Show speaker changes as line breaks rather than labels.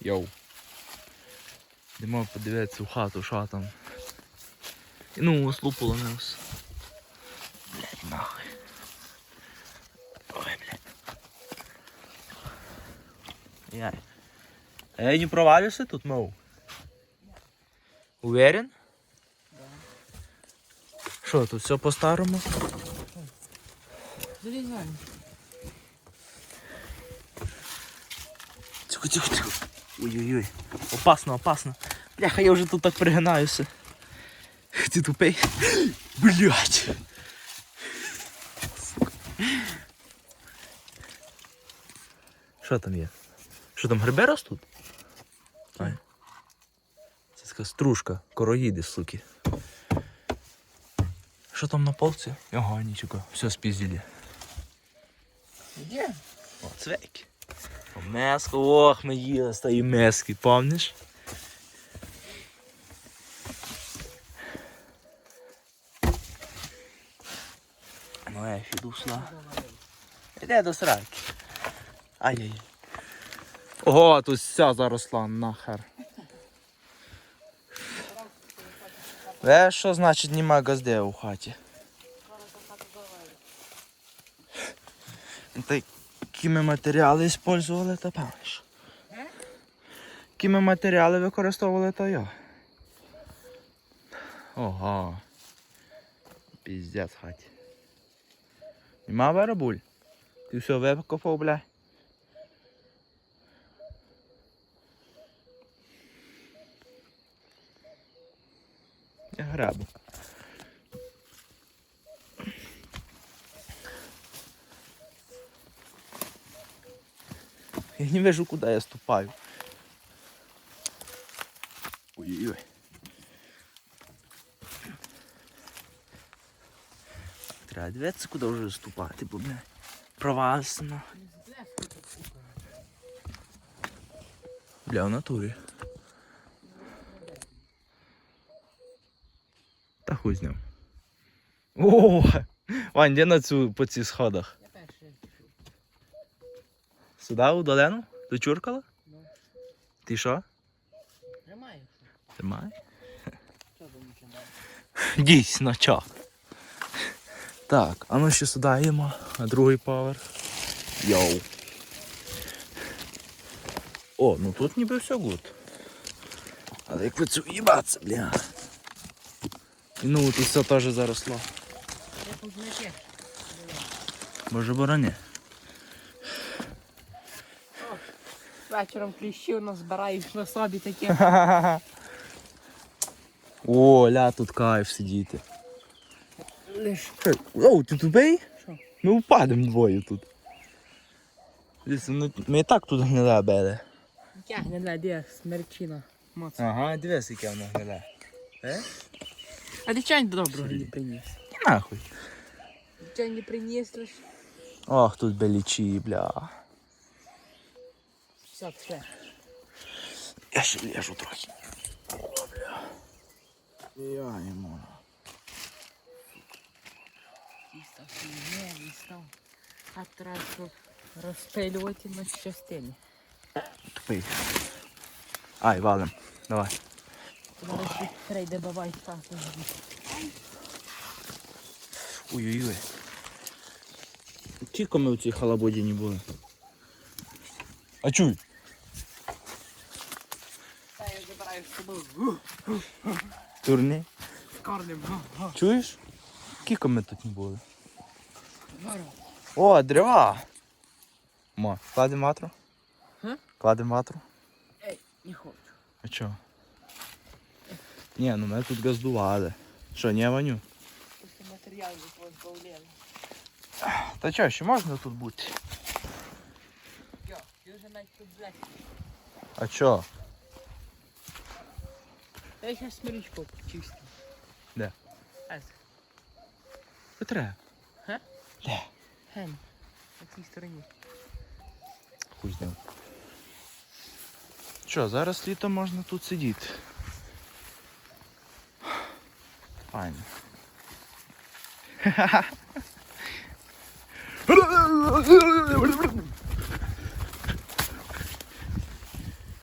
Йоу. Йдемо подивитися в хату, що там. І ну, ослу полонився. Блять, нахуй. Ой, блядь. Я. А я не провалюся тут, мов? Уверен? Що, тут все по-старому?
Залізай.
Тихо, тихо, тихо. Ой-ой-ой. Опасно, опасно. Бляха, я вже тут так пригинаюся. Ти тупий. Блять. Що там є? Що там гриби ростуть? Ай. Це така стружка, короїди, суки. Що там на полці? Ага, нічого. Все спіздили.
Є?
О, цвейки. Меску, ох, ми їли з тої мески, помниш? Ну, Ефі душла. Іде до сраки. Ай-яй. Ого, тут вся заросла нахер. Ве, що значить нема газде у хаті? Та які ми матеріали використовували, то пам'ятаєш? Які ми матеріали використовували, то я. Ого. Піздець в хаті. Нема барабуль? Ти все викопав, бля? Я грабу. Я не вижу, куда я ступаю. Ой-ой-ой. Треба дивитися, куди вже ступати, бо бля. Провалися на. Бля, в натурі. Та хуй з ним. О! Вань, де на цю по цих сходах? Сюди у долину? До Чуркала?
Ну.
Ти що?
Тримаю. Тримаю?
Дійсно, чо. Так, а ну ще сюди їмо, на другий поверх. Йоу. О, ну тут ніби все гуд. Але як ви це їбаться, бля. Ну тут все теж заросло. Боже борони.
Вечором кліщів назбираєш на собі таке.
О, ля, тут кайф сидіти.
Лиш.
Оу, ти тупий?
Що?
Ми впадемо двоє тут. Дивіться, ну, Ми і так тут гниле били.
Тягне для де смерчина. Моц.
Ага, дивись, яке воно гниле. Е?
А ти чай доброго не приніс?
Нахуй.
Чай не приніс лиш.
Ох, тут белічі, бля.
Все, все.
Я ще лежу трохи. О, бля. Я не можу.
Тісто, не, не став. А що розпилювати на частині.
Тупий. Ай, валим. Давай.
Зараз прийде бабай хату.
Ой-ой-ой. Тільки ми у цій халабоді не були. А чуй. Турни.
З корнем.
Чуєш? Кілько ми тут не були.
Ворог.
О, дрова. Ма, кладемо ватру?
Га?
Кладемо ватру?
Ей, не хочу.
А чо? Ні, ну ми тут газдували. Що, не Ваню?
Просто матеріал позбавляли.
Та чо, ще можна тут бути?
Йо, ти вже навіть тут блядь.
А чо?
Я зараз смирічку почистю.
Де?
Ес.
Петре.
Га?
Де?
Ген. На цій стороні.
Хуй з ним. Що, зараз літо можна тут сидіти. Файно.